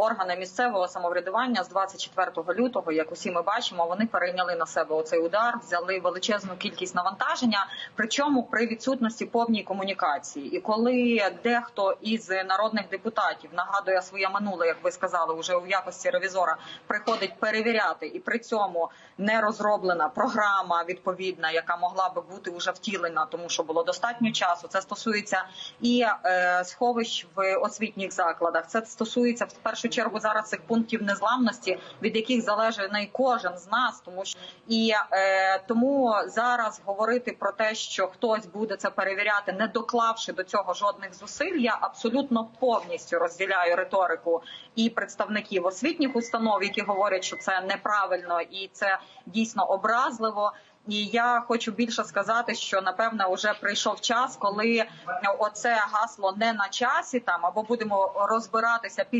органи місцевого самоврядування з 24 лютого, як усі ми бачимо, вони перейняли на себе оцей удар, взяли величезну кількість навантаження, причому при відсутності повній комунікації. І коли дехто із народних депутатів нагадує своє минуле, як ви сказали, уже у якості ревізора, приходить перевіряти, і при цьому не розроблена програма відповідна, яка могла би бути вже втілена, тому що було достатньо часу. Це стосується і е, сховищ в освітніх закладах. Це стосується в першу чергу зараз цих пунктів незламності, від яких залежить кожен з нас, тому що і е, тому зараз говорити про те, що хтось буде це перевіряти, не доклавши до цього жодних зусиль, я абсолютно повністю розділяю риторику і представників освітніх установ, які говорять, що це неправильно і це дійсно образливо. І я хочу більше сказати, що напевне вже прийшов час, коли оце гасло не на часі там або будемо розбиратися після.